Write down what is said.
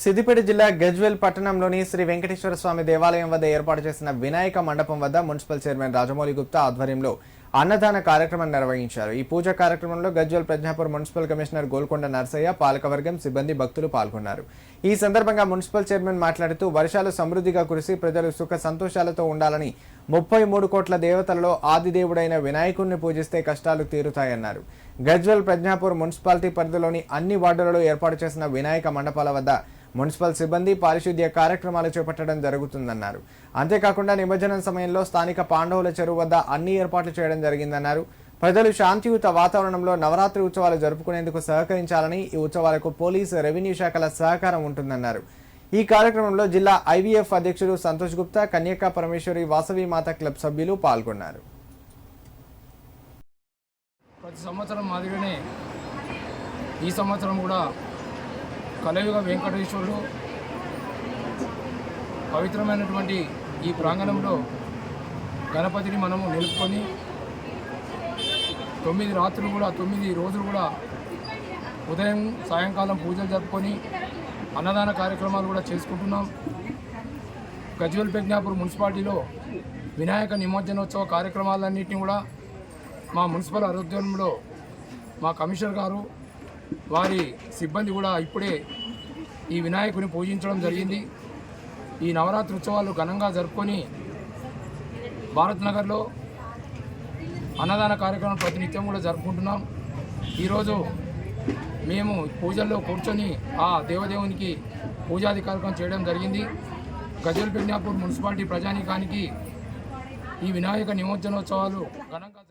సిద్దిపేట జిల్లా గజ్వేల్ పట్టణంలోని శ్రీ వెంకటేశ్వర స్వామి దేవాలయం వద్ద ఏర్పాటు చేసిన వినాయక మండపం వద్ద మున్సిపల్ చైర్మన్ రాజమౌళి గుప్తా ఆధ్వర్యంలో అన్నదాన కార్యక్రమం నిర్వహించారు. ఈ పూజ కార్యక్రమంలో గజ్వేల్ ప్రజ్ఞాపూర్ మున్సిపల్ కమిషనర్ గోల్కొండ నర్సయ్య పాలకవర్గం సిబ్బంది భక్తులు పాల్గొన్నారు. ఈ సందర్భంగా మున్సిపల్ చైర్మన్ మాట్లాడుతూ వర్షాలు సమృద్ధిగా కురిసి ప్రజలు సుఖ సంతోషాలతో ఉండాలని ముప్పై మూడు కోట్ల దేవతలలో ఆదిదేవుడైన వినాయకుడిని పూజిస్తే కష్టాలు తీరుతాయన్నారు. గజ్వల్ ప్రజ్ఞాపూర్ మున్సిపాలిటీ పరిధిలోని అన్ని వార్డులలో ఏర్పాటు చేసిన వినాయక మండపాల వద్ద మున్సిపల్ సిబ్బంది పారిశుద్ధ్య కార్యక్రమాలు చేపట్టడం జరుగుతుందన్నారు. అంతేకాకుండా నిమజ్జనం సమయంలో స్థానిక పాండవుల చెరువు వద్ద అన్ని ఏర్పాట్లు చేయడం జరిగిందన్నారు. ప్రజలు శాంతియుత వాతావరణంలో నవరాత్రి ఉత్సవాలు జరుపుకునేందుకు సహకరించాలని ఈ ఉత్సవాలకు పోలీసు రెవెన్యూ శాఖల సహకారం ఉంటుందన్నారు. ఈ కార్యక్రమంలో జిల్లా ఐవీఎఫ్ అధ్యక్షుడు సంతోష్ గుప్తా కన్యకా పరమేశ్వరి వాసవి మాత క్లబ్ సభ్యులు పాల్గొన్నారు. ప్రతి సంవత్సరం మాదిరిగానే ఈ సంవత్సరం కూడా కలయుగ వెంకటేశ్వరుడు పవిత్రమైనటువంటి ఈ ప్రాంగణంలో గణపతిని మనము నిలుపుకొని తొమ్మిది రాత్రులు కూడా తొమ్మిది రోజులు కూడా ఉదయం సాయంకాలం పూజలు జరుపుకొని అన్నదాన కార్యక్రమాలు కూడా చేసుకుంటున్నాం. గజ్వల్ ప్రజ్ఞాపూర్ మున్సిపాలిటీలో వినాయక నిమజ్జనోత్సవ కార్యక్రమాలన్నింటినీ కూడా మా మున్సిపల్ ఆరోగ్యంలో మా కమిషనర్ గారు వారి సిబ్బంది కూడా ఇప్పుడే ఈ వినాయకుని పూజించడం జరిగింది. ఈ నవరాత్రి ఉత్సవాలు ఘనంగా జరుపుకొని భారత్ నగర్లో అన్నదాన కార్యక్రమం ప్రతినిత్యం కూడా జరుపుకుంటున్నాం. ఈరోజు మేము పూజల్లో కూర్చొని ఆ దేవదేవునికి పూజాది కార్యక్రమం చేయడం జరిగింది. గజల్ ప్రజ్ఞాపూర్ మున్సిపాలిటీ ప్రజానీకానికి ఈ వినాయక నిమజ్జనోత్సవాలు ఘనంగా